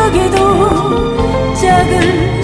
기억에도 작은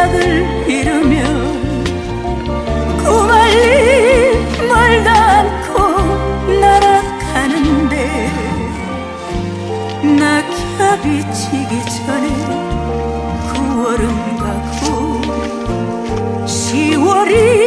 생각을 잃으면 구말리 말다 않고 날아가는데 낙엽이치기 전에 구월은 가고 10월이